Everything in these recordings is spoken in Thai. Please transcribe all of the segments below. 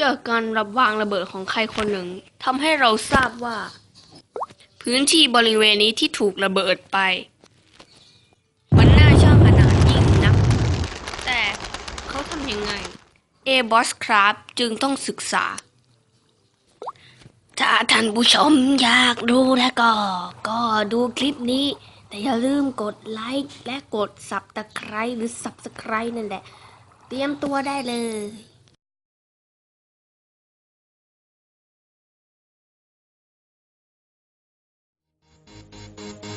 จากการรับวางระเบิดของใครคนหนึ่งทำให้เราทราบว่า พื้นที่บริเวณนี้ที่ถูกระเบิดไป มันน่าช่างขนาดยิ่งนัก แต่เขาทำยังไง a b o s Craft จึงต้องศึกษา ถ้าท่านผู้ชมอยากดูแล้วก็ ก็ดูคลิปนี้ แต่อย่าลืมกดไลค์และกด Subscribe หรือ Subscribe นั่นแหละ เตรียมตัวได้เลย Thank you.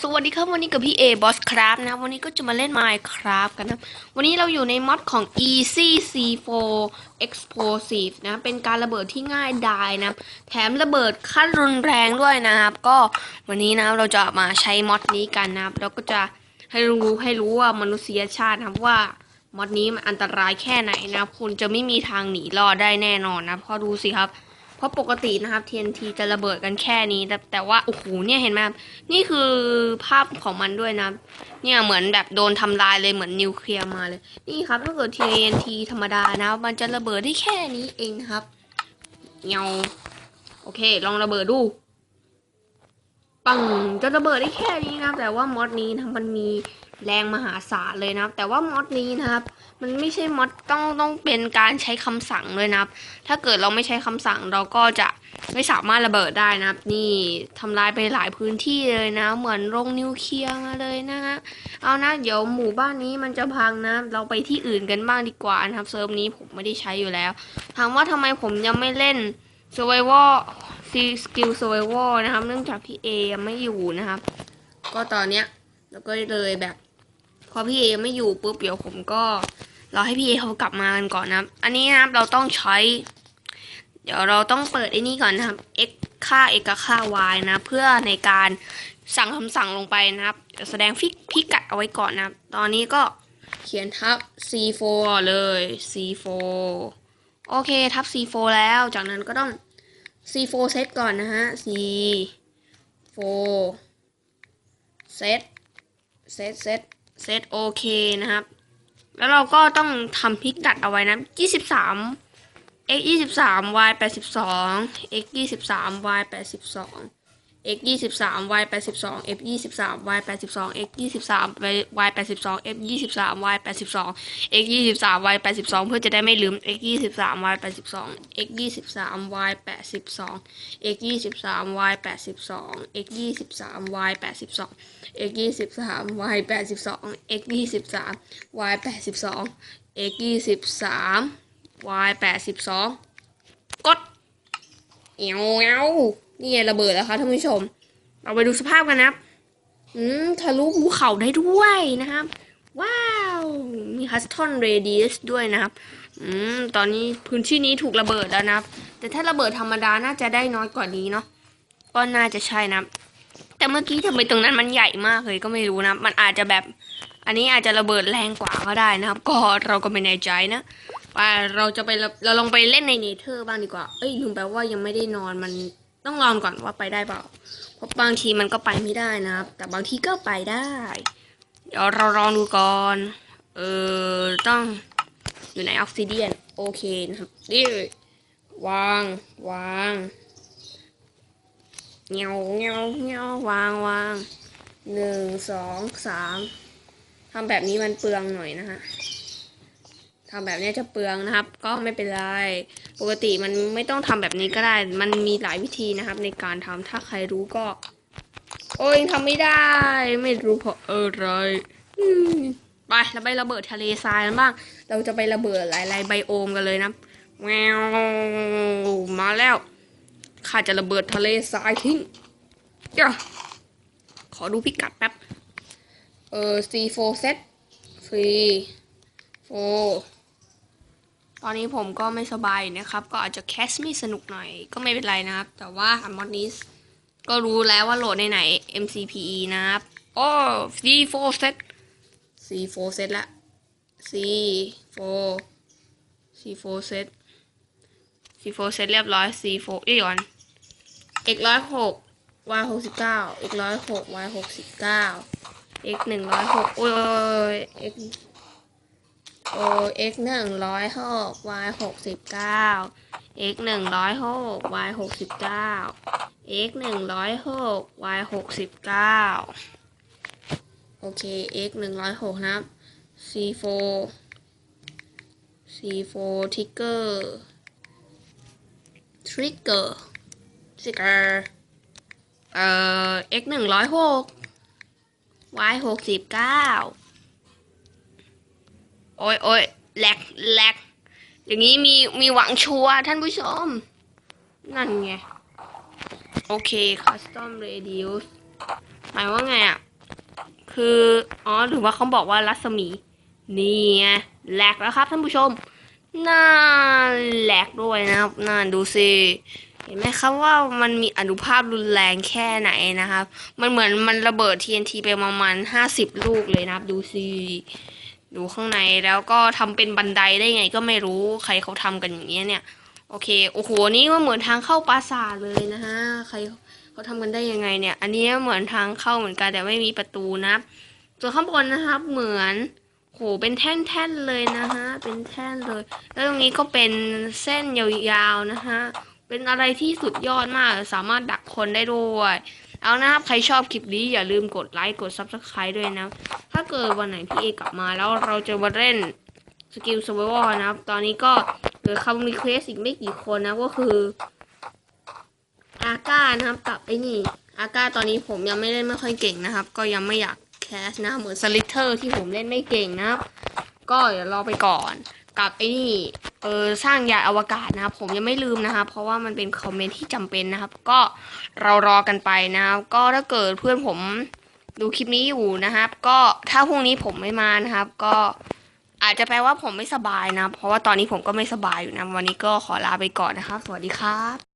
สวัสดีครับวันนี้กับพี่เอบอสครับนะ วันนี้ก็จะมาเล่น Minecraft กันนะ วันนี้เราอยู่ในม็อดของ Easy C4 Explosive นะ เป็นการระเบิดที่ง่ายดายนะ แถมระเบิดขั้นรุนแรงด้วยนะครับ ก็วันนี้นะเราจะมาใช้ม็อดนี้กันนะครับแล้วก็จะให้รู้ให้รู้ว่ามนุษยชาตินะว่ามอดนี้มันอันตรายแค่ไหนนะ คุณจะไม่มีทางหนีรอดได้แน่นอนนะเพราะดูสิครับ ราะปกตินะครับ TNT จะระเบิดกันแค่นี้ แต่แต่ว่าโอ้โหเนี่ยเห็นไหมนี่คือภาพของมันด้วยนะ เนี่ยเหมือนแบบโดนทำลายเลยเหมือนนิวเคลียร์มาเลย นี่ครับถ้าเกิด TNT ธรรมดานะ มันจะระเบิดได้แค่นี้เองนะครับเงาโอเค ลองระเบิดดู ปังจะระเบิดได้แค่นี้นะครับ แต่ว่ามอดนี้นะมันมีแรงมหาศาลเลยนะครับ แต่ว่ามอดนี้นะครับ มันไม่ใช่มอดต้องต้องเป็นการใช้คำสั่งเลยนะครับ ถ้าเกิดเราไม่ใช้คำสั่งเราก็จะไม่สามารถระเบิดได้นะครับ นี่ทำลายไปหลายพื้นที่เลยนะ เหมือนโรงนิวเคลียร์มาเลยนะฮะเอานะเดี๋ยวหมู่บ้านนี้มันจะพังนะ เราไปที่อื่นกันบ้างดีกว่านะครับเซิร์ฟนี้ผมไม่ได้ใช้อยู่แล้วถามว่าทำไมผมยังไม่เล่น Survival Skill Survival นะครับ เนื่องจากพี่เอยังไม่อยู่นะครับ ก็ตอนเนี้ยเราก็เลยแบบ พอพี่เอไม่อยู่ปุ๊บเดี๋ยวผมก็รอให้พี่เอเขากลับมากันก่อนนะครับ อันนี้นะครับเราต้องใช้ เดี๋ยวเราต้องเปิดไอ้นี่ก่อนนะครับ x ค่า x กับค่า y นะ เพื่อในการสั่งคำสั่งลงไปนะครับแสดงพิพิกัดเอาไว้ก่อนนะครับ ตอนนี้ก็เขียนทับ c4 เลย c4 โอเคทับ c4 แล้ว จากนั้นก็ต้อง c4 set ก่อนนะฮะ c4 set set set set โอเคนะครับ แล้วเราก็ต้องทำพิกัดเอาไว้นะ23 x 23 y 82 x 23 y 82 x 23 y 82 f 23 y 82 x 23 y 82 f 23 y 82 x 23 y 82เพื่อจะได้ไม่ลืม x 23 y 82 x 23 y 82 x 23 y 82 x 23 y 82 x 23 y 82 x 23 y 82 x 23 y 82กดเอวเอว นี่ไงระเบิดแล้วครับท่านผู้ชม เราไปดูสภาพกันนะครับ อืมทะลุภูเขาได้ด้วยนะครับ ว้าว มีฮัสทอนเรเดียสด้วยนะครับ อืม ตอนนี้พื้นที่นี้ถูกระเบิดแล้วนะครับ แต่ถ้าระเบิดธรรมดาน่าจะได้น้อยกว่านี้เนาะ ก็น่าจะใช่นะครับแต่เมื่อกี้ทำไมตรงนั้นมันใหญ่มากเลยก็ไม่รู้นะ มันอาจจะแบบ อันนี้อาจจะระเบิดแรงกว่าก็ได้นะครับ ก็เราก็ไม่แน่ใจนะว่าเราจะไปเราเราลองไปเล่นในเนเธอร์บ้างดีกว่า เอ้ยลืมไปว่ายังไม่ได้นอนมัน ต้องลองก่อนว่าไปได้เปล่า เพราะบางทีมันก็ไปไม่ได้นะครับ แต่บางทีก็ไปได้ เดี๋ยวเราลองดูก่อน เออต้องอยู่ในออกซิเดียนโอเคนะครับนี่วางวางเงี้ยวเงี้ยวเงี้ยววางวางหนึ่งสองสามทำแบบนี้มันเปลืองหน่อยนะฮะ ทำแบบนี้จะเปลืองนะครับ ก็ไม่เป็นไรปกติมันไม่ต้องทำแบบนี้ก็ได้ มันมีหลายวิธีนะครับ ในการทำถ้าใครรู้ก็ โอ้ยทำไม่ได้ ไม่รู้เพราะอะไรไปเราไประเบิดทะเลทรายกันบ้าง เราจะไประเบิดหลายๆไบโอมกันเลยนะแววมาแล้วข้าจะระเบิดทะเลทรายทิ้งเดี๋ยวขอดูพิกัดแป๊บ เออ C4 เซตฟรีโฟ ตอนนี้ผมก็ไม่สบายนะครับ ก็อาจจะแคสไม่สนุกหน่อย ก็ไม่เป็นไรนะครับ แต่ว่ามอดนี้ก็รู้แล้วว่าโหลดในไหน MCPE นะครับโอ้ C4 เซต C4 เซตละ C4 C4 เซต C4 เสร็จเรียบร้อย C4 เอ้ยก่อน x ร้อยหก y หกสิบเก้า x ร้อยหก y หกสิบเก้า x หนึ่งร้อยหกโอ้ย x โอ้ x หนึ่งร้อยหก y หกสิบเก้า x หนึ่งร้อยหก y หกสิบเก้า x หนึ่งร้อยหก y หกสิบเก้าโอเค x หนึ่งร้อยหกนะครับ c4 c4 trigger trigger trigger เอ่อ x หนึ่งร้อยหก y หกสิบเก้า โอ้ยโอ้ยแหลกแหลกอย่างนี้มีมีหวังชัวร์ท่านผู้ชม นั่นไง โอเค custom radius หมายว่าไงอะ คือ อ๋อหรือว่าเขาบอกว่ารัศมี นี่ไงแหลกแล้วครับท่านผู้ชมน่าแหลกด้วยนะครับน่าดูสิเห็นไหมครับว่ามันมีอนุภาพรุนแรงแค่ไหนนะครับ มันเหมือนมันระเบิด TNT ไปประมาณห้าสิบลูกเลยนะครับ ดูสิ ดูข้างในแล้วก็ทำเป็นบันไดได้ไงก็ไม่รู้ใครเขาทำกันอย่างเงี้ยเนี่ย โอเคโอ้โหนี่ก็เหมือนทางเข้าปราสาทเลยนะฮะใครเขาทำกันได้ยังไงเนี่ย อันนี้เหมือนทางเข้าเหมือนกันแต่ไม่มีประตูนะส่วนข้างบนนะครับ เหมือนโหเป็นแท่นๆเลยนะฮะเป็นแท่นเลย แล้วตรงนี้ก็เป็นเส้นยาวๆนะฮะเป็นอะไรที่สุดยอดมากสามารถดักคนได้ด้วย เอานะครับ ใครชอบคลิปนี้อย่าลืมกดไลค์กด Subscribe ด้วยนะ ถ้าเกิดวันไหนพี่เอกลับมาแล้วเราจะมาเล่นสกิล s u r v i v a l นะครับ ตอนนี้ก็เหลือคำรีเควสอีกไม่กี่คนนะก็คืออาก้านะครับกับไอ้นี่อาก้าตอนนี้ผมยังไม่เล่นไม่ค่อยเก่งนะครับ ก็ยังไม่อยากแคสนะเหมือนสลิเทอร์ที่ผมเล่นไม่เก่งนะครับ ก็เดี๋ยวรอไปก่อน กับไอ้นี่ เออสร้างยานอวกาศนะครับผมยังไม่ลืมนะครับ เพราะว่ามันเป็นคอมเมนต์ที่จำเป็นนะครับ ก็เรารอกันไปนะครับ ก็ถ้าเกิดเพื่อนผมดูคลิปนี้อยู่นะครับ ก็ถ้าพรุ่งนี้ผมไม่มานะครับ ก็อาจจะแปลว่าผมไม่สบายนะ เพราะว่าตอนนี้ผมก็ไม่สบายอยู่นะ วันนี้ก็ขอลาไปก่อนนะครับ สวัสดีครับ